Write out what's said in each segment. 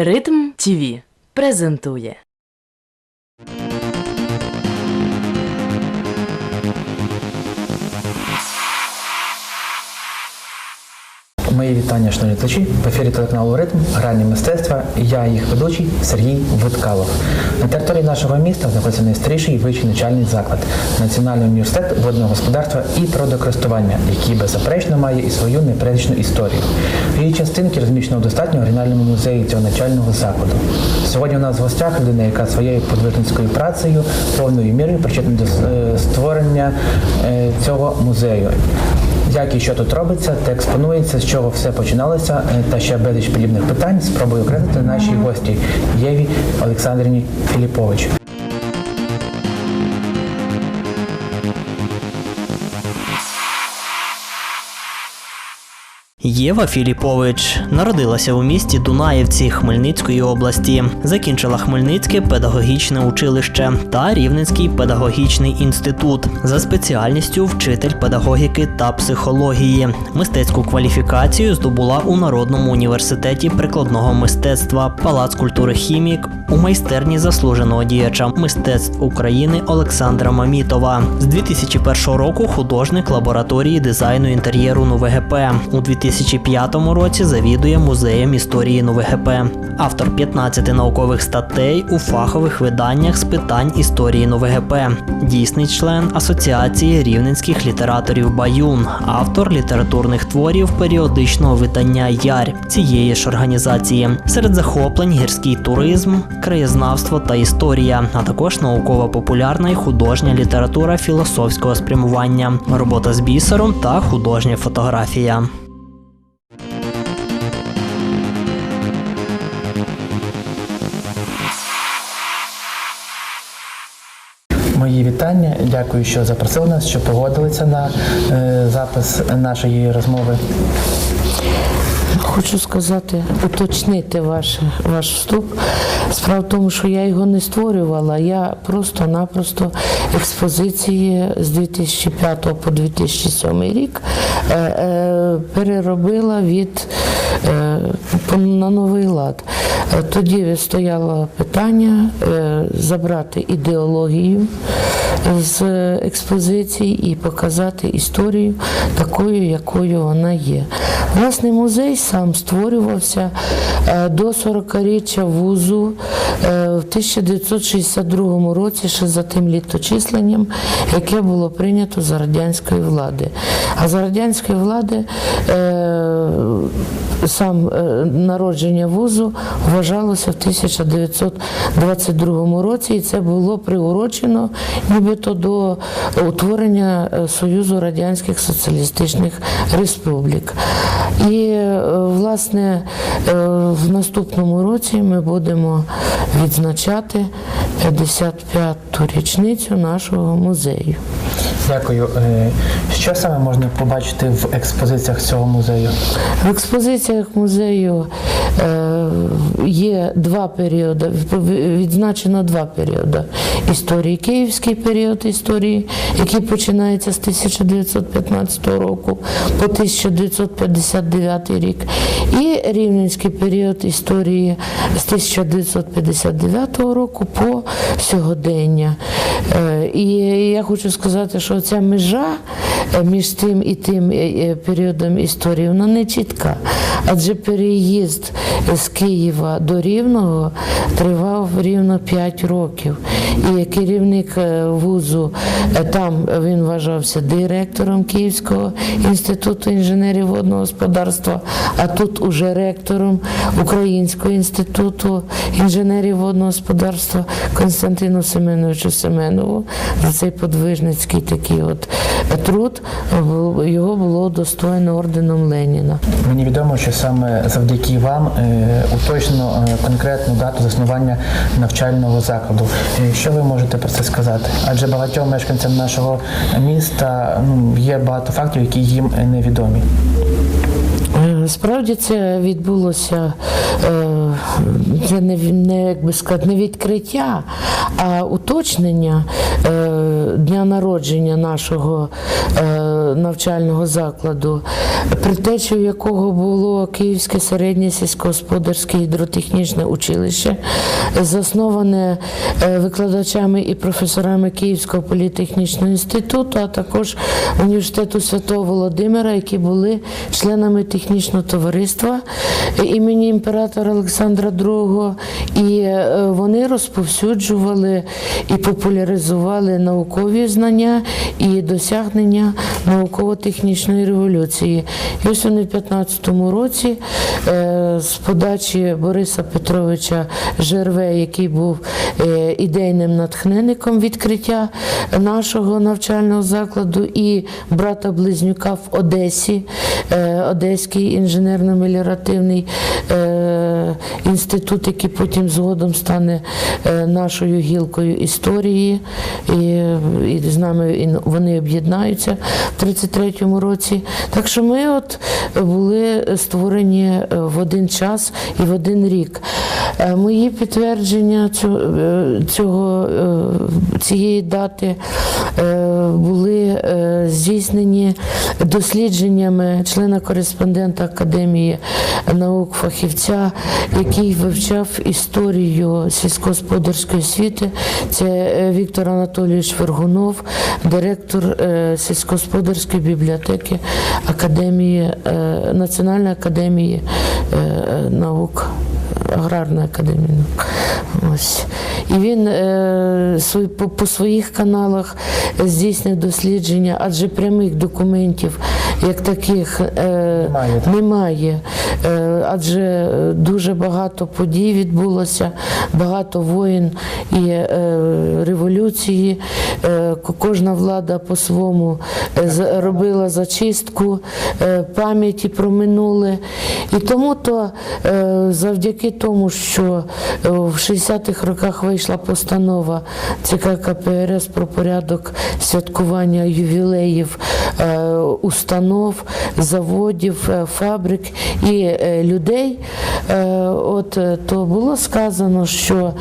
Ритм ТВ презентує. Мої вітання, шановні глядачі. В ефірі телеканалу Ритм, гральні мистецтва. І я їх ведучий Сергій Виткалов. На території нашого міста знаходиться найстаріший вищий навчальний заклад Національний університет водного господарства і природокористування, який беззаперечно має і свою непересічну історію. Її частинки розміщено в достатньо оригінальному музеї цього навчального закладу. Сьогодні у нас в гостях людина, яка своєю подвижницькою працею повною мірою причетна до е, створення е, цього музею як і що тут робиться, та експонується, з чого все починалося, е, та ще безліч подібних питань спробую окреслити нашій гості Єві Олександрівні Філіпович. Єва Філіпович народилася у місті Дунаєвці Хмельницької області, закінчила Хмельницьке педагогічне училище та Рівненський педагогічний інститут за спеціальністю вчитель педагогіки та психології. Мистецьку кваліфікацію здобула у Народному університеті прикладного мистецтва, Палац культури хімік у майстерні заслуженого діяча мистецтв України Олександра Мамітова. З 2001 року художник лабораторії дизайну інтер'єру НУВГП. У 2005 році завідує музеєм історії НУВГП. Автор 15 наукових статей у фахових виданнях з питань історії НУВГП. Дійсний член Асоціації рівненських літераторів Баюн, автор літературних творів періодичного видання Ярь цієї ж організації. Серед захоплень гірський туризм, краєзнавство та історія, а також наукова популярна і художня література філософського спрямування, робота з бісером та художня фотографія. Мої вітання. Дякую, що запросили нас, що погодилися на е, запис нашої розмови. Хочу сказати, уточнити ваш, ваш вступ. Справа в тому, що я його не створювала, я просто-напросто експозиції з 2005 по 2007 рік е, е, переробила від е, на новий лад. Е, Тоді стояло питання е, забрати ідеологію з експозиції і показати історію такою, якою вона є. Власне, музей сам створювався е, до 40-річчя вузу е, в 1962 році, ще за тим літочисленням, яке було прийнято за радянської влади. А за радянської влади е, сам народження вузу вважалося в 1922 році, і це було приурочено нібито до утворення Союзу Радянських Соціалістичних Республік. І е, власне е, в наступному році ми будемо відзначати 55-ту річницю нашого музею. Дякую. Е, Що саме можна побачити в експозиціях цього музею? В експозиціях музею є два періоди, відзначено два періоди історії. Київський період історії, який починається з 1915 року по 1959 рік, і Рівненський період історії з 1959 року по сьогодення. Е, І я хочу сказати, що ця межа е, між тим і тим е, періодом історії вона не чітка. Адже переїзд з Києва до Рівного тривав рівно 5 років. І керівник е, вузу е, там він вважався директором Київського інституту інженерів водного господарства, а тут уже ректором Українського інституту інженерів водного господарства Константину Семеновичу Семенову за цей подвижницький такий от труд його було удостоєно орденом Леніна. Мені відомо, що саме завдяки вам е, уточнено е, конкретну дату заснування навчального закладу. Е, Що ви можете про це сказати? Адже багатьом мешканцям нашого міста ну, є багато фактів, які їм невідомі. Справді це відбулося е, це не, не як би сказати, не відкриття, а уточнення е, дня народження нашого е, навчального закладу, притечею якого було Київське середнє сільськогосподарське гідротехнічне училище, засноване викладачами і професорами Київського політехнічного інституту, а також університету Святого Володимира, які були членами технічного товариства імені імператора Олександра II. І е, вони розповсюджували і популяризували наукові знання і досягнення науково-технічної революції. І ось вони в 15-му році е, з подачі Бориса Петровича Жерве, який був е, ідейним натхненником відкриття нашого навчального закладу, і брата Близнюка в Одесі, Одеський інженерно-меліоративний е, інститут, який потім згодом стане е, нашою гілкою історії, і, і з нами вони об'єднаються в 33-му році. Так що ми от були створені е, в один час і в один рік. Мої підтвердження цього, цієї дати були здійснені дослідженнями члена-кореспондента Академії наук фахівця, який вивчав історію сільськогосподарської освіти. Це е, Віктор Анатолійович Вергунов, директор е, сільськогосподарської бібліотеки Академії е, Національної академії наук. Аграрної академії наук. Ось і він е, по своїх каналах здійснює дослідження, адже прямих документів як таких е, немає, е, адже е, дуже багато подій відбулося, багато воїн і революції. Кожна влада по-своєму робила зачистку пам'яті про минуле. І тому то завдяки тому, що в 60 70-х роках вийшла постанова ЦК КПРС про порядок святкування ювілеїв е, установ, заводів, е, фабрик і е, людей. От то було сказано, що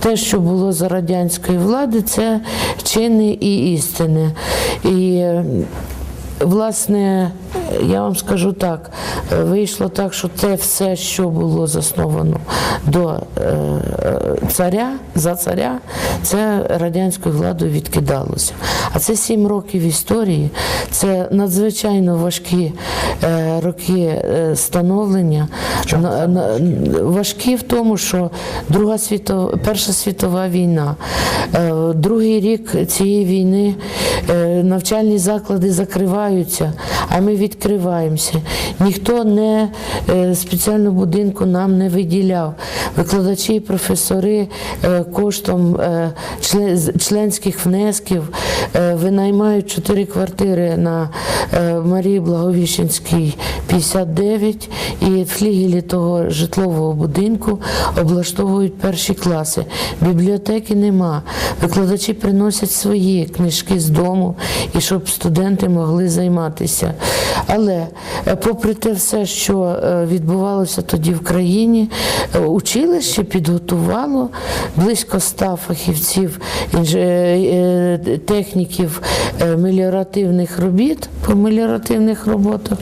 те, що було за радянської влади, це чини і істини. І Власне, я вам скажу так, е, вийшло так, що те все, що було засновано до е, царя, за царя, це радянською владою відкидалося. А це сім років історії, це надзвичайно важкі е, роки становлення. Важкі? в тому, що Друга світова, Перша світова війна, другий рік цієї війни навчальні заклади закриваються, а ми відкриваємося. Ніхто не е, спеціального будинку нам не виділяв. Викладачі і професори е, коштом е, членських внесків винаймають чотири квартири на Марії Благовіщенській 59 і в флігелі того житлового будинку облаштовують перші класи. Бібліотеки нема. Викладачі приносять свої книжки з дому, і щоб студенти могли займатися. Але е, попри те все, що е, відбувалося тоді в країні, е, училище підготувало близько ста фахівців, техніків меліоративних робіт по меліоративних роботах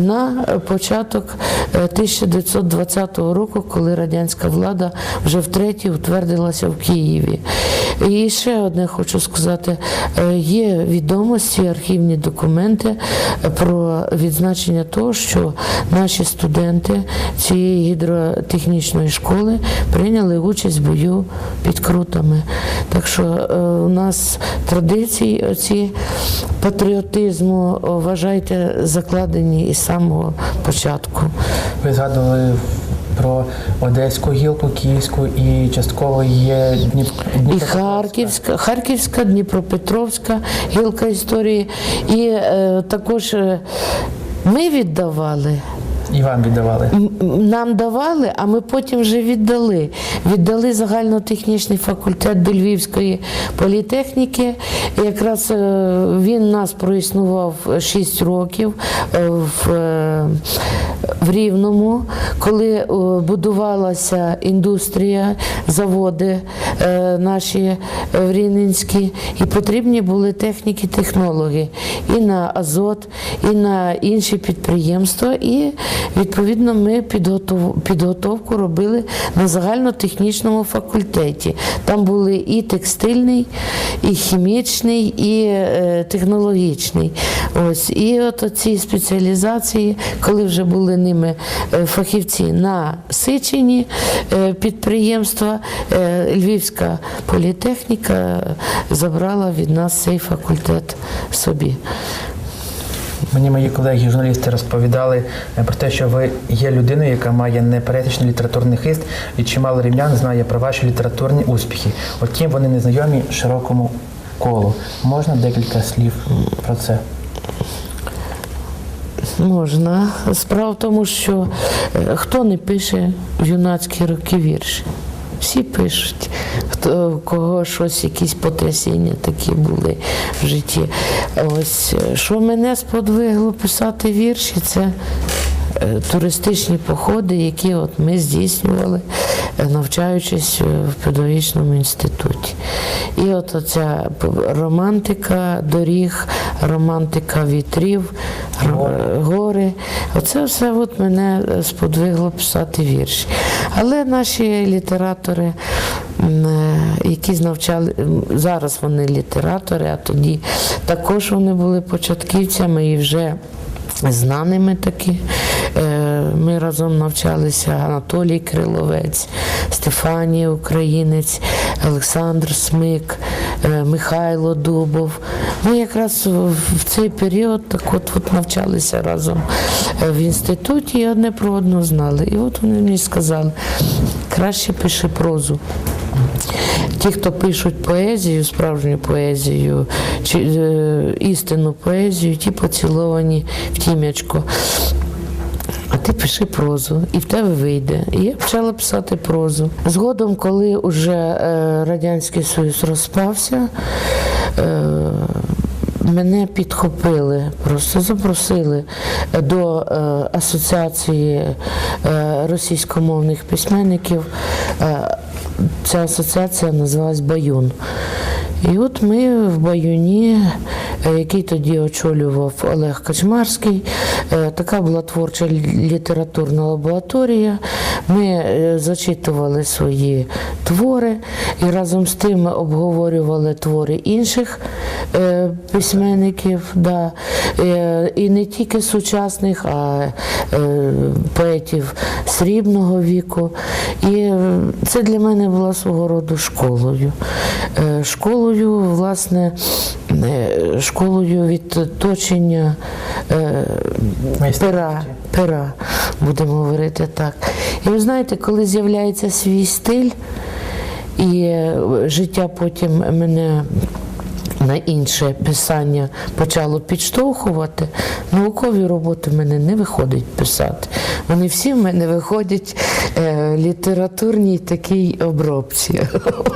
на початок е, 1920 року, коли радянська влада вже втретє утвердилася в Києві. І ще одне хочу сказати: є відомості, архівні документи про відзначення того, що наші студенти цієї гідротехнічної школи прийняли участь в бою під крутами. Так що е, у нас традиції оці патріотизму, вважайте, закладені із самого початку. Ви згадували про Одеську гілку, Київську і частково є Дніп... І Харківська, Харківська, Дніпропетровська гілка історії. І е, також е, ми віддавали. І вам віддавали. Нам давали, а ми потім вже віддали. Віддали загальнотехнічний факультет до Львівської політехніки. Якраз е, він нас проіснував 6 років е, в, е, в Рівному, коли е, будувалася індустрія, заводи е, наші в Рівненські, і потрібні були техніки, технологи і на Азот, і на інші підприємства. І відповідно ми підготовку робили на загальнотехнічному факультеті. Там були і текстильний, і хімічний, і е, технологічний. Ось і от ці спеціалізації, коли вже були ними е, фахівці на Сичині е, підприємства, Львівська політехніка забрала від нас цей факультет собі. Мені мої колеги, журналісти розповідали е, про те, що ви є людиною, яка має непересічний літературний хист, і чимало рівнян знає про ваші літературні успіхи. Втім, вони не знайомі широкому колу. Можна декілька слів про це? Можна. Справа в тому, що е, хто не пише в юнацькі роки вірші? Всі пишуть. Хто у кого щось, якісь потрясіння такі були в житті. Ось е, що мене сподвигло писати вірші, це е, туристичні походи, які от ми здійснювали, е, навчаючись в педагогічному інституті. І от оця романтика доріг, романтика вітрів, гори. Оце все от мене е, сподвигло писати вірші. Але наші літератори, е, які навчали, зараз вони літератори, а тоді також вони були початківцями і вже знаними таки. Ми разом навчалися Анатолій Криловець, Стефанія Українець, Олександр Смик, е, Михайло Дубов. Ми якраз в в цей період так от, от навчалися разом е, в інституті і одне про одного знали. І от вони мені сказали, краще пиши прозу. Ті, хто пишуть поезію, справжню поезію, чи е, істинну поезію, ті поціловані в тім'ячко. Ти пиши прозу, і в тебе вийде. І я почала писати прозу. Згодом, коли вже е, Радянський Союз розпався, е, мене підхопили, просто запросили до е, асоціації російськомовних письменників. Ця асоціація називалась Баюн. І от ми в Баюні, е, який тоді очолював Олег Качмарський, е, така була творча літературна лабораторія. Ми е, зачитували свої твори і разом з тим обговорювали твори інших письменників, да. І не тільки сучасних, а поетів срібного віку. І це для мене була свого роду школою. Е, Школою, власне, е, школою відточення е, пера, пера, будемо говорити так. І ви знаєте, коли з'являється свій стиль, і е, життя потім мене на інше писання почало підштовхувати, наукові роботи в мене не виходить писати. Вони всі в мене виходять е, літературній такій обробці.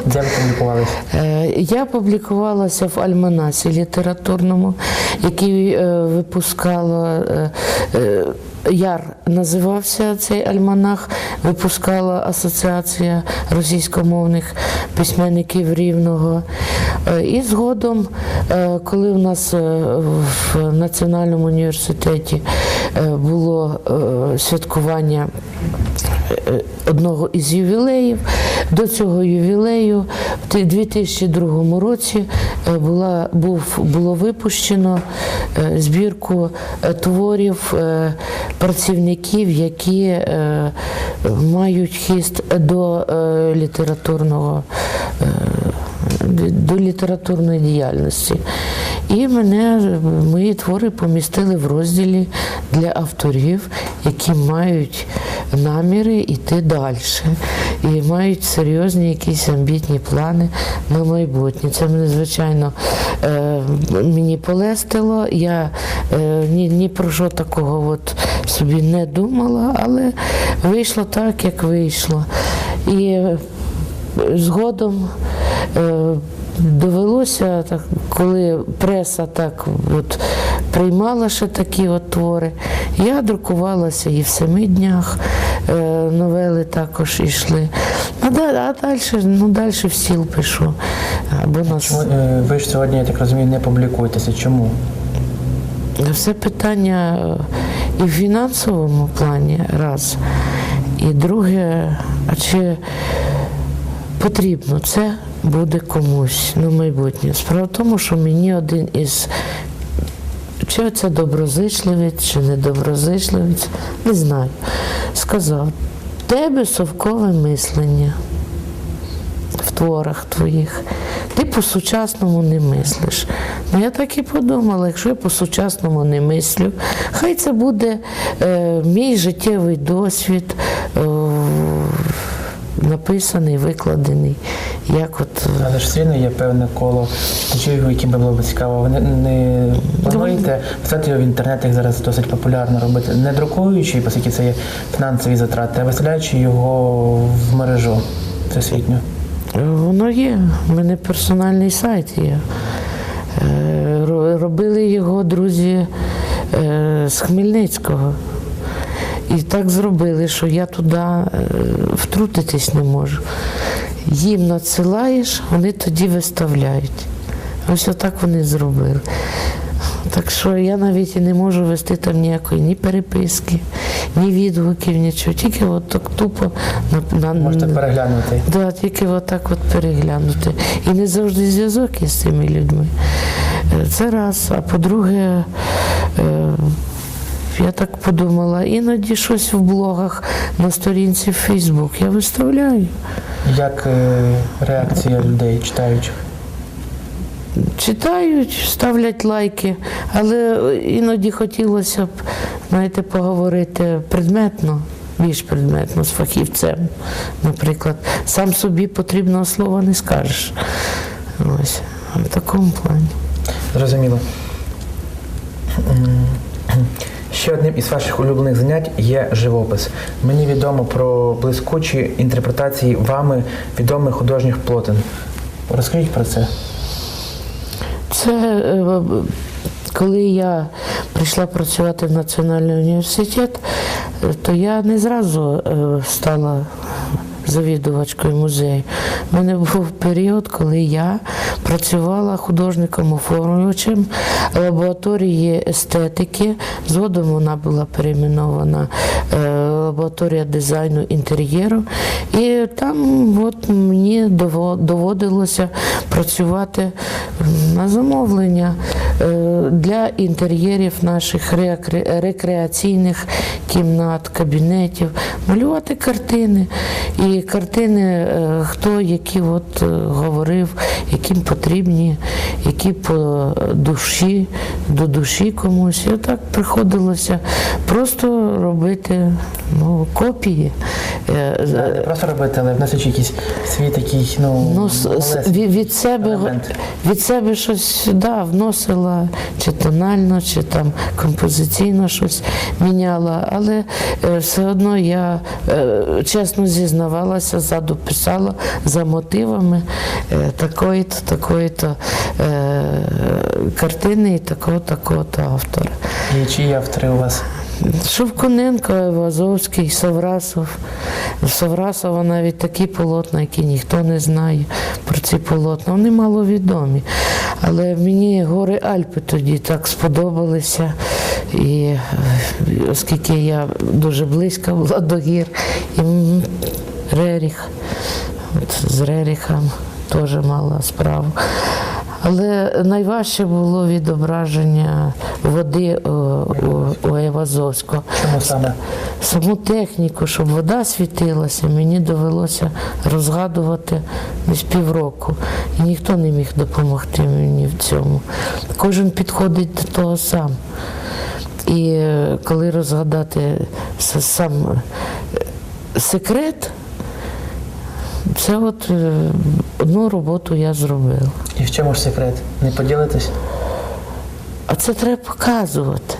Де ви публікувалися? Е, Я публікувалася в альманасі літературному, який е, випускала е, е, Яр називався цей альманах, випускала Асоціація російськомовних письменників Рівного. Е, І згодом, е, коли у нас е, в Національному університеті було святкування одного із ювілеїв. До цього ювілею в 2002 році е, була, був, було випущено е, збірку е, творів е, працівників, які е, мають хист до е, літературного. е, до літературної діяльності. І мене мої твори помістили в розділі для авторів, які мають наміри йти далі. І мають серйозні якісь амбітні плани на майбутнє. Це мене, звичайно, е, мені полестило. Я е, ні, ні про що такого от собі не думала, але вийшло так, як вийшло. І е, згодом довелося, так, коли преса так от, приймала ще такі от твори, я друкувалася і в семи днях е, новели також йшли. А, а далі, ну, далі в сіл пишу. Або на с- Чому, е, Ви ж сьогодні, я так розумію, не публікуєтеся. Чому? Все питання е, і в фінансовому плані раз. І друге, а чи потрібно це буде комусь на майбутнє. Справа в тому, що мені один із чи це доброзичливець, чи недоброзичливець, не знаю, сказав, «В тебе совкове мислення в творах твоїх. Ти по-сучасному не мислиш. Ну я так і подумала, якщо я по-сучасному не мислю, хай це буде е, мій життєвий досвід, е, написаний, викладений. Як от, е, Але ж все одно є певне коло чоловіків, яким би було б цікаво. Ви не, не плануєте писати його в інтернет, як зараз досить популярно робити, не друкуючи, оскільки це є фінансові затрати, а виставляючи його в мережу всесвітню. Воно є. У мене персональний сайт є. Е, Робили його друзі е, з Хмельницького. І так зробили, що я туди е, втрутитись не можу. Їм надсилаєш, вони тоді виставляють. Ось отак вони зробили. Так що я навіть і не можу вести там ніякої ні переписки, ні відгуків, нічого. Тільки от так тупо на, на, Можете переглянути. Да, тільки отак от переглянути. І не завжди зв'язок із цими людьми. Е, Це раз. А по-друге, е, я так подумала, іноді щось в блогах на сторінці в Фейсбук я виставляю. Як е, реакція людей, читаючих? Читають, ставлять лайки, але іноді хотілося б, знаєте, поговорити предметно, більш предметно з фахівцем. Наприклад, сам собі потрібного слова не скажеш. Ось в такому плані. Зрозуміло. М, Ще одним із ваших улюблених занять є живопис. Мені відомо про блискучі інтерпретації вами відомих художніх полотен. Розкажіть про це. Це е, коли я прийшла працювати в Національний університет, е, то я не зразу е, стала завідувачкою музею. У мене був період, коли я працювала художником-оформлювачем лабораторії естетики. Згодом вона була перейменована е, лабораторія дизайну інтер'єру. І там от мені доводилося працювати на замовлення е, для інтер'єрів наших рекреаційних кімнат, кабінетів, малювати картини. І картини, е, хто які от е, говорив, яким потрібні, які по душі, до душі комусь. І отак приходилося просто робити ну, копії. Е, Не просто робити, але вносячи якийсь свій такий, ну, Ну, від, від себе елемент. від себе щось да, вносила, чи тонально, чи там композиційно щось міняла, але е, все одно я е, чесно зізнавалася, ззаду писала за мотивами е, такої-то, такої-то картини і такого, такого-то автора. І чиї автори у вас? Шовкуненко, Вазовський, Саврасов. Саврасова навіть такі полотна, які ніхто не знає про ці полотна. Вони маловідомі. Але мені гори Альпи тоді так сподобалися. І е, оскільки я дуже близька була до гір, і Реріх, от з Реріхом теж мала справу. Але найважче було відображення води о, у, у. Чому саме? Саму техніку, щоб вода світилася, мені довелося розгадувати десь півроку. І ніхто не міг допомогти мені в цьому. Кожен підходить до того сам. І е, коли розгадати сам е, секрет, це от е, одну роботу я зробила. І в чому ж секрет? Не поділитесь? А це треба показувати.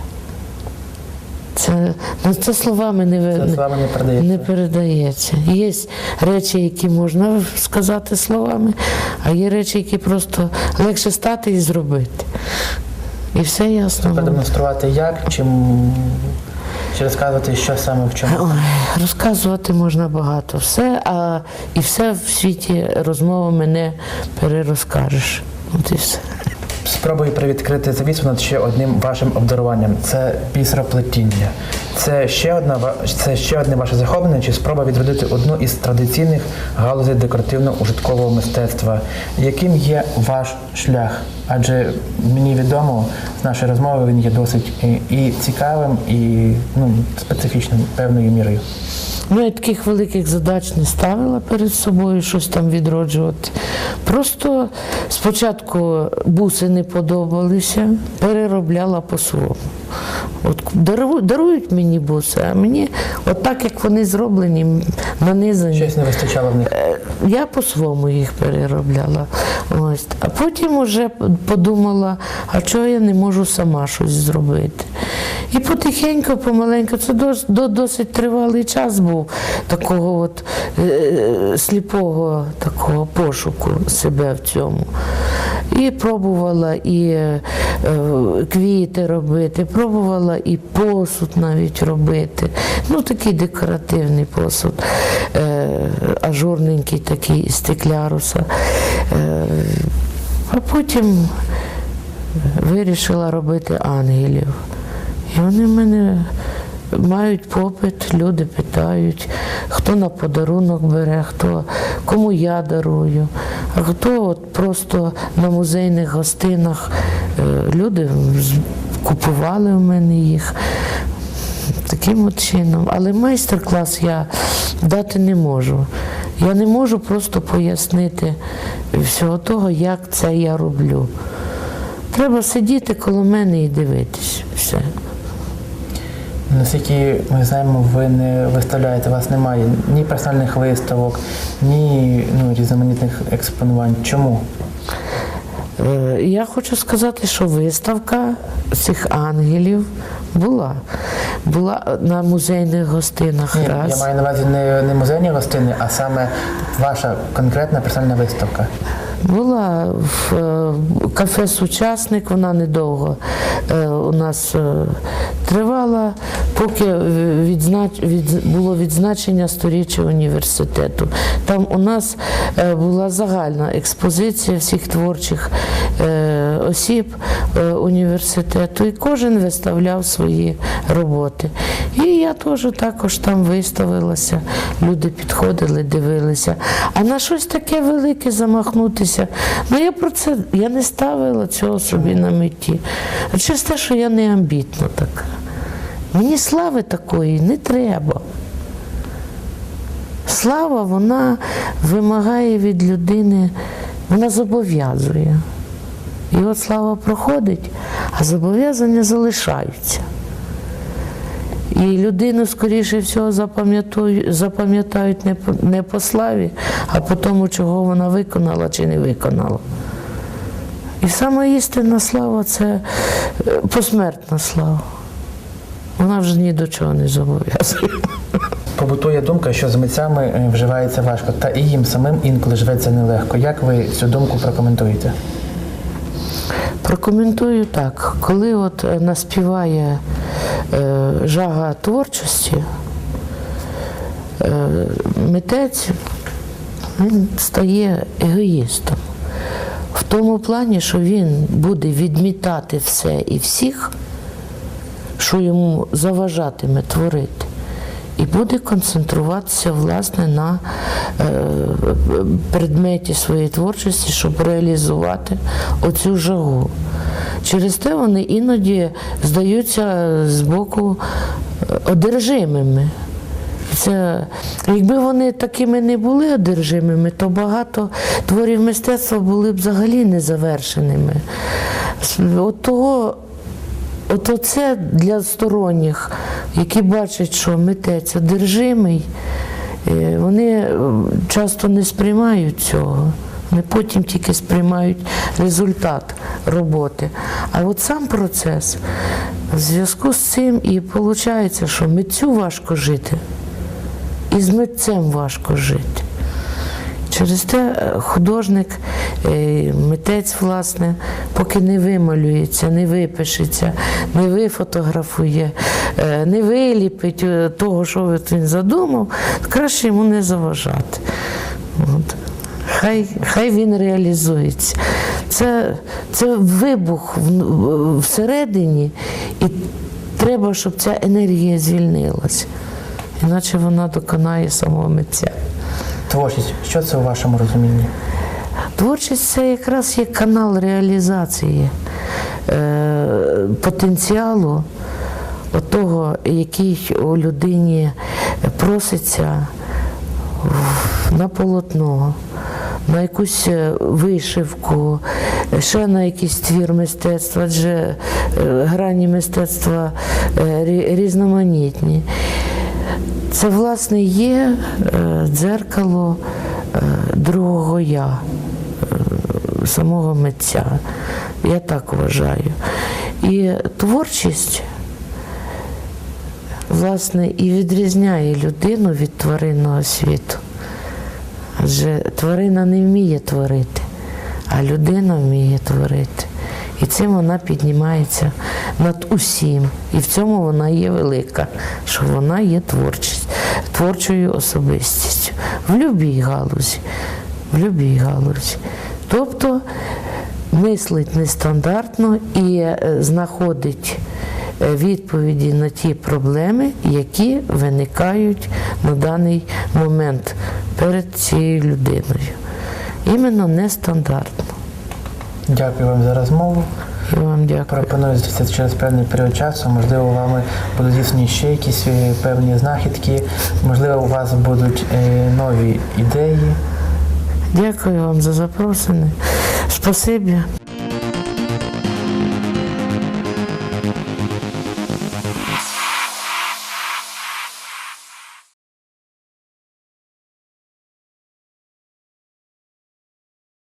Це, ну, це словами не, ви- Це словами не передається. не передається. Є речі, які можна сказати словами, а є речі, які просто легше стати і зробити. І все ясно. буде. Продемонструвати як, чи, м, чи розказувати, що саме в чому? Ой, розказувати можна багато все, а і все в світі розмовами не перерозкажеш. От і все. Спробую привідкрити завісу над ще одним вашим обдаруванням. Це бісероплетіння. Це ще одна це ще одне ваше захоплення, чи спроба відродити одну із традиційних галузей декоративно-ужиткового мистецтва. Яким є ваш шлях? Адже мені відомо з нашої розмови він є досить і, і цікавим, і ну, специфічним певною мірою. Ну, я таких великих задач не ставила перед собою щось там відроджувати. Просто спочатку буси не подобалися, переробляла по-своєму. От дарують мені буси, а мені, от так як вони зроблені, нанизані. Щось не вистачало в них. Е, Я по-своєму їх переробляла. Ось. А потім вже подумала, а чого я не можу сама щось зробити. І потихеньку, помаленьку, це досить тривалий час був такого от е, сліпого такого пошуку себе в цьому. І пробувала і е, е, квіти робити, пробувала і посуд навіть робити. Ну, такий декоративний посуд, е, ажурненький такий з стекляруса. Е, а потім вирішила робити ангелів. І вони в мене мають попит, люди питають, хто на подарунок бере, хто кому я дарую, а хто от просто на музейних гостинах е, люди купували в мене їх. Таким от чином. Але майстер-клас я дати не можу. Я не можу просто пояснити всього того, як це я роблю. Треба сидіти коло мене і дивитись. Все. Наскільки ми знаємо, ви не виставляєте, у вас немає ні персональних виставок, ні ну, різноманітних експонувань. Чому? Е, Я хочу сказати, що виставка цих ангелів була. Була на музейних гостинах Ні, раз. я маю на увазі не, не музейні гостини, а саме ваша конкретна персональна виставка. Була в е, кафе Сучасник, вона недовго е, у нас е, тривала, поки було відзначення сторіччя університету. Там у нас була загальна експозиція всіх творчих осіб університету, і кожен виставляв свої роботи. І я теж також там виставилася. Люди підходили, дивилися. А на щось таке велике замахнутися. Ну я про це я не ставила цього собі на меті. Через те, що я не амбітна така. Мені слави такої не треба. Слава, вона вимагає від людини, вона зобов'язує. І от слава проходить, а зобов'язання залишаються. І людину, скоріше всього, запам'ятаю- запам'ятають не по, не по славі, а по тому, чого вона виконала чи не виконала. І саме істинна слава це е, посмертна слава. Вона вже ні до чого не зобов'язує. Побутує думка, що з митцями е, вживається важко, та і їм самим інколи живеться нелегко. Як ви цю думку прокоментуєте? Прокоментую так, коли от е, наспіває жага творчості, е, митець він стає егоїстом. В тому плані, що він буде відмітати все і всіх, що йому заважатиме творити. І буде концентруватися власне на е, предметі своєї творчості, щоб реалізувати оцю жагу. Через те вони іноді здаються з боку е, одержимими. Це, якби вони такими не були одержимими, то багато творів мистецтва були б взагалі незавершеними. От того от оце для сторонніх, які бачать, що митець одержимий, е, вони часто не сприймають цього. Вони потім тільки сприймають результат роботи. А от сам процес в зв'язку з цим і виходить, що митцю важко жити, і з митцем важко жити. Через те е, художник, е, митець, власне, поки не вималюється, не випишеться, не вифотографує, е, не виліпить того, що він задумав, краще йому не заважати. Хай, хай він реалізується. Це, це вибух в- всередині, і треба, щоб ця енергія звільнилася. Іначе вона доконає самого митця. Творчість, що це у вашому розумінні? Творчість це якраз є канал реалізації е, потенціалу того, який у людині проситься на полотно, на якусь е, вишивку, ще на якийсь твір мистецтва, адже е, грані мистецтва е, різноманітні. Це, власне, є дзеркало другого я, самого митця. Я так вважаю. І творчість, власне, і відрізняє людину від тваринного світу. Адже тварина не вміє творити, а людина вміє творити. І цим вона піднімається над усім. І в цьому вона є велика, що вона є творчість, творчою особистістю в будь-якій галузі. В будь-якій галузі. Тобто мислить нестандартно і е, знаходить е, відповіді на ті проблеми, які виникають на даний момент перед цією людиною. Іменно нестандартно. Дякую вам за розмову. Я вам дякую. Пропоную зустрітися через певний період часу. Можливо, вами будуть здійснені ще якісь е, певні знахідки. Можливо, у вас будуть е, нові ідеї. Дякую вам за запрошення. Спасибі.